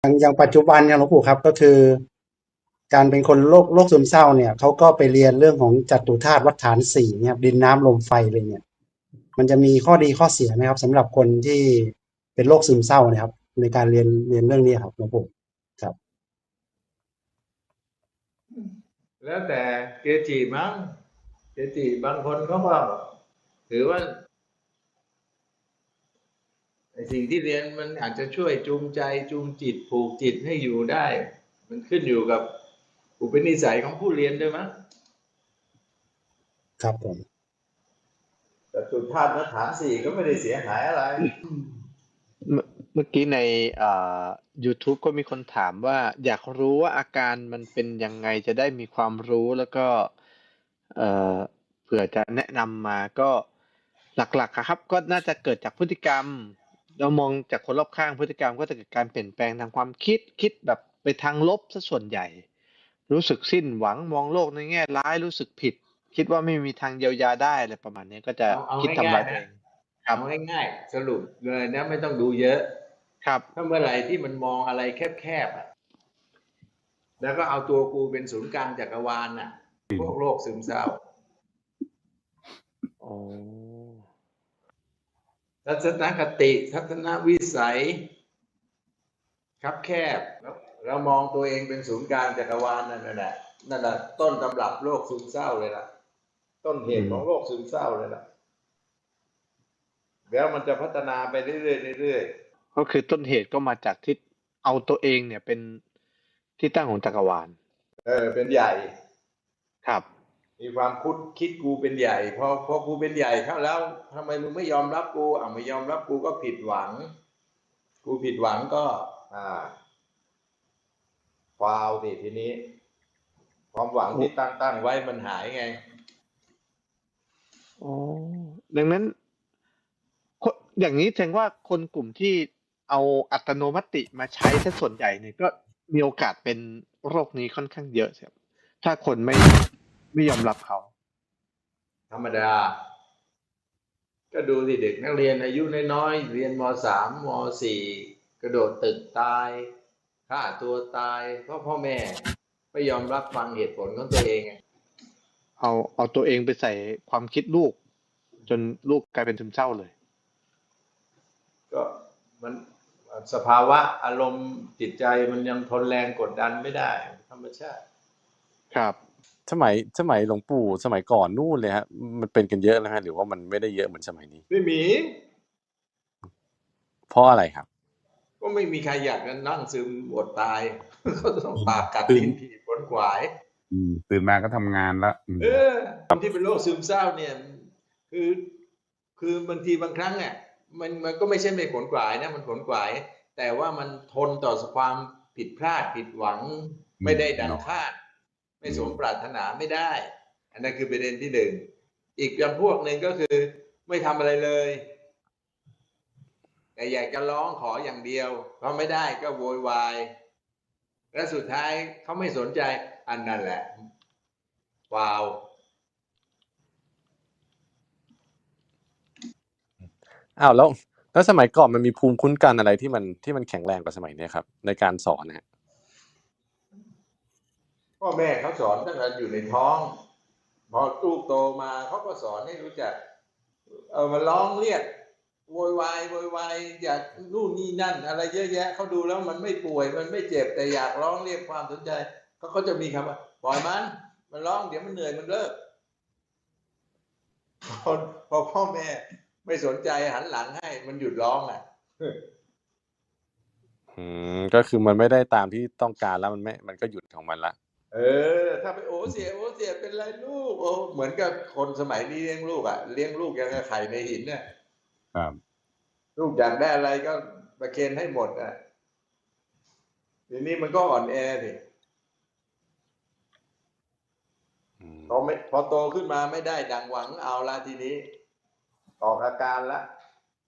อย่างอย่างปัจจุบันเนี่ยหลวงปู่ครับก็คือ การเป็นคนโรคโรคซึมเศร้าเนี่ยเขาก็ไปเรียนเรื่องของจัตุธาตุวัฏฐานสี่เนี่ยดินน้ำลมไฟเลยเนี่ย มันจะมีข้อดีข้อเสียไหมครับสำหรับคนที่เป็นโรคซึมเศร้านะครับ ในการเรียนเรียนเรื่องนี้ครับหลวงปู่ครับ แล้วแต่เกจิมั้งเกจิบางคนเขาก็ถือว่า สิ่งที่เรียนมันอาจจะช่วยจูงใจจูงจิตผูกจิตให้อยู่ได้ มันขึ้นอยู่กับอุปนิสัยของผู้เรียนด้วยมั้งครับผมแต่สุดท้ายมาฐานสี่ก็ไม่ได้เสียหายอะไรเมื่อเมื่อกี้ในอ่า YouTube ก็มีคนถามว่า อยากรู้ว่าอาการมันเป็นยังไงจะได้มีความรู้แล้วก็ เอ่อเผื่อจะแนะนำมาก็หลักๆอะครับ ก็น่าจะเกิดจากพฤติกรรม เรามองจากคนรอบข้างพฤติกรรมก็จะเกิดการเปลี่ยนแปลงทางความคิดคิดแบบไปทางลบซะส่วนใหญ่ รู้สึกสิ้นหวังมองโลกในแง่ร้ายรู้สึกผิด คิดว่าไม่มีทางเยียวยาได้อะไรประมาณนี้ก็จะเอาเอาคิดทำร้ายง่ายๆตัวนะเองครับเอาง่ายๆสรุปเลยนะไม่ต้องดูเยอะ ครับถ้าเมื่อไหร่ที่มันมองอะไรแคบๆอะแล้วก็เอาตัวกูเป็นศูนย์กลางจักรวาลน่ะ พวกโรคซึมเศร้าอ๋อ ทัศนคติ ทัศนวิสัย ครับแคบแล้วเรามองตัวเองเป็นศูนย์กลางจักรวาลนั่นแหละนั่นแหละต้นตำรับโรคซึมเศร้าเลยล่ะ ต้นเหตุของโรคซึมเศร้าเลยล่ะ แล้วมันจะพัฒนาไปเรื่อยๆเรื่อยๆก็คือต้นเหตุก็มาจากที่เอาตัวเองเนี่ยเป็นที่ตั้งของจักรวาล เออ เป็นใหญ่ ครับ มีความคุดคิดกูเป็นใหญ่พอพอกูเป็นใหญ่เข้าแล้วทำไมมึงไม่ยอมรับกูอะไม่ยอมรับกูก็ผิดหวัง กูผิดหวังก็อ่าฟาวสิทีนี้ ความหวังที่ตั้งตั้งไว้มันหายไงอ๋อดังนั้นคนอย่างนี้แสดงว่าคนกลุ่มที่เอาอัตโนมัติมาใช้ซะส่วนใหญ่เนี่ยก็มีโอกาสเป็นโรคนี้ค่อนข้างเยอะครับถ้าคนไม่ ไม่ยอมรับเขา ธรรมดา ก็ดูสิเด็กนักเรียนอายุน้อยๆเรียนมสามมสี่กระโดดตึกตายฆ่าตัวตาย เพราะพ่อแม่ไม่ยอมรับฟังเหตุผลของตัวเองไงเอาเอาตัวเองไปใส่ความคิดลูก จนลูกกลายเป็นซึมเศร้าเลย ก็มันสภาวะอารมณ์จิตใจมันยังทนแรงกดดันไม่ได้ ธรรมชาติ ครับ สมัยสมัยหลวงปู่สมัยก่อนนู่นเลยฮะ มันเป็นกันเยอะนะฮะหรือว่ามันไม่ได้เยอะเหมือนสมัยนี้ ไม่มี เพราะอะไรครับ ก็ไม่มีใครอยากจะนั่งซึมอดตาย ก็ต้องปากกัดลิ้นผีผลขวายอืมตื่นมาก็ทำงานแล้วอืมเออคนที่เป็นโรคซึมเศร้าเนี่ย คือ คือบางทีบางครั้งเนี่ยมันมันก็ไม่ใช่ไม่ขนขวายนะ มันขนขวาย แต่ว่ามันทนต่อความผิดพลาดผิดหวัง ไม่ได้ดังคาด ไม่สมปรารถนาไม่ได้ อันนั้นคือประเด็นที่หนึ่งอีกจำพวกหนึ่งก็คือไม่ทำอะไรเลย แต่อยากจะร้องขออย่างเดียวพอไม่ได้ก็โวยวายและสุดท้ายเขาไม่สนใจอันนั้นแหละวาวอ้าวแล้วแล้วสมัยก่อนมันมีภูมิคุ้มกันอะไรที่มันที่มันแข็งแรงกว่าสมัยนี้ครับ ในการสอนนะฮะ พ่อแม่เขาสอนตั้งแต่อยู่ในท้อง พอลูกโตมาเขาก็สอนให้รู้จัก เออมาร้องเรียกโวยวายโวยวายอยากนู่นนี่นั่น อะไรเยอะแยะเขาดูแล้วมันไม่ป่วยมันไม่เจ็บแต่อยากร้องเรียกความสนใจเขาก็จะมีคำว่าปล่อยมัน มันร้องเดี๋ยวมันเหนื่อยมันเลิกพอพอพ่อแม่ไม่สนใจหันหลังให้ มันหยุดร้องอะอืมก็คือมันไม่ได้ตามที่ต้องการแล้วมันไม่ มันก็หยุดของมันละ เออ ถ้าไปโอ้เสียโอ้เสียเป็นไรลูกโอ้เหมือนกับคนสมัยนี้เลี้ยงลูกอะเลี้ยงลูกอย่างกับไข่ในหินเนี่ยครับลูกอยากได้อะไรก็ประเคนให้หมดอะทีนี้มันก็อ่อนแอสิอืมพอไม่พอโตขึ้นมาไม่ได้ดังหวังเอาละทีนี้ออกอาการละ